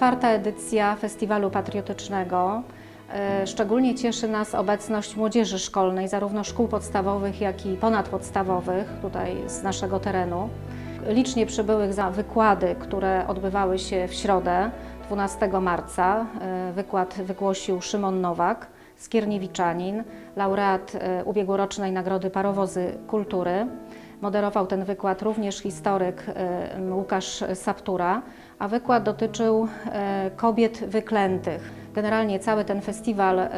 czwarta edycja Festiwalu Patriotycznego. E, Szczególnie cieszy nas obecność młodzieży szkolnej, zarówno szkół podstawowych, jak i ponadpodstawowych, tutaj z naszego terenu. Licznie przybyłych za wykłady, które odbywały się w środę 12 marca. E, Wykład wygłosił Szymon Nowak, skierniewiczanin, laureat e, ubiegłorocznej Nagrody Parowozy Kultury. Moderował ten wykład również historyk Łukasz Saptura, a wykład dotyczył e, kobiet wyklętych. Generalnie cały ten festiwal e,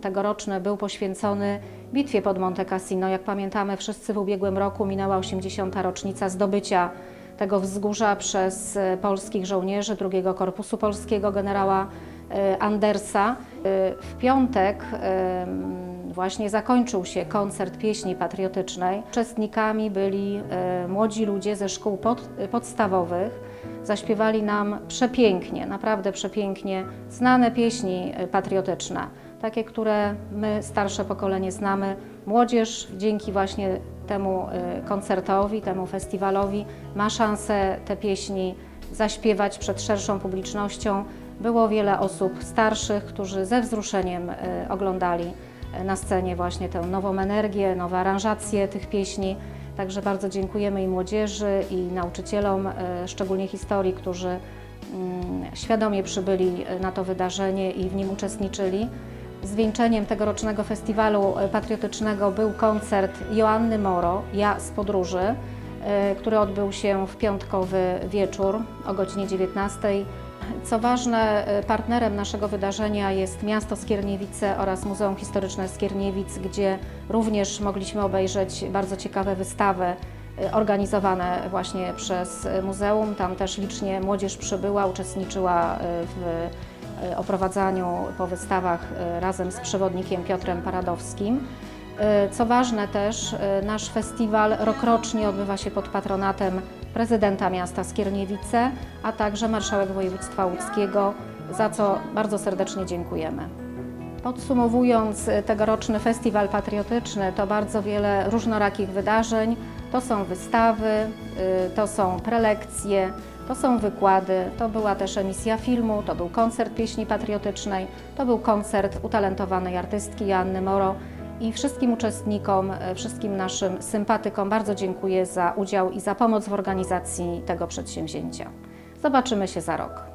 tegoroczny był poświęcony bitwie pod Monte Cassino. Jak pamiętamy, wszyscy w ubiegłym roku minęła 80. rocznica zdobycia tego wzgórza przez e, polskich żołnierzy II Korpusu Polskiego generała Andersa. W piątek właśnie zakończył się koncert pieśni patriotycznej. Uczestnikami byli e, młodzi ludzie ze szkół pod, podstawowych. Zaśpiewali nam przepięknie, naprawdę przepięknie znane pieśni e, patriotyczne, takie, które my, starsze pokolenie, znamy. Młodzież dzięki właśnie temu e, koncertowi, temu festiwalowi ma szansę te pieśni zaśpiewać przed szerszą publicznością. Było wiele osób starszych, którzy ze wzruszeniem oglądali na scenie właśnie tę nową energię, nowe aranżacje tych pieśni. Także bardzo dziękujemy i młodzieży, i nauczycielom, e, szczególnie historii, którzy mm, świadomie przybyli e, na to wydarzenie i w nim uczestniczyli. Zwieńczeniem tegorocznego festiwalu e, patriotycznego był koncert Joanny Moro, Ja z podróży, który odbył się w piątkowy wieczór o godzinie 19. Co ważne, e, partnerem naszego wydarzenia jest miasto Skierniewice oraz Muzeum Historyczne Skierniewic, gdzie również mogliśmy obejrzeć bardzo ciekawe wystawy e, organizowane właśnie przez muzeum. Tam też licznie młodzież przybyła, uczestniczyła e, w oprowadzaniu po wystawach razem z przewodnikiem Piotrem Paradowskim. Co ważne też, nasz festiwal rokrocznie odbywa się pod patronatem prezydenta miasta Skierniewice, a także marszałek województwa łódzkiego, za co bardzo serdecznie dziękujemy. Podsumowując e, tegoroczny festiwal patriotyczny, to bardzo wiele różnorakich wydarzeń. To są wystawy, y, to są prelekcje, to są wykłady, to była też emisja filmu, to był koncert pieśni patriotycznej, to był koncert utalentowanej artystki Joanny Moro. I wszystkim uczestnikom, e, wszystkim naszym sympatykom bardzo dziękuję za udział i za pomoc w organizacji tego przedsięwzięcia. Zobaczymy się za rok.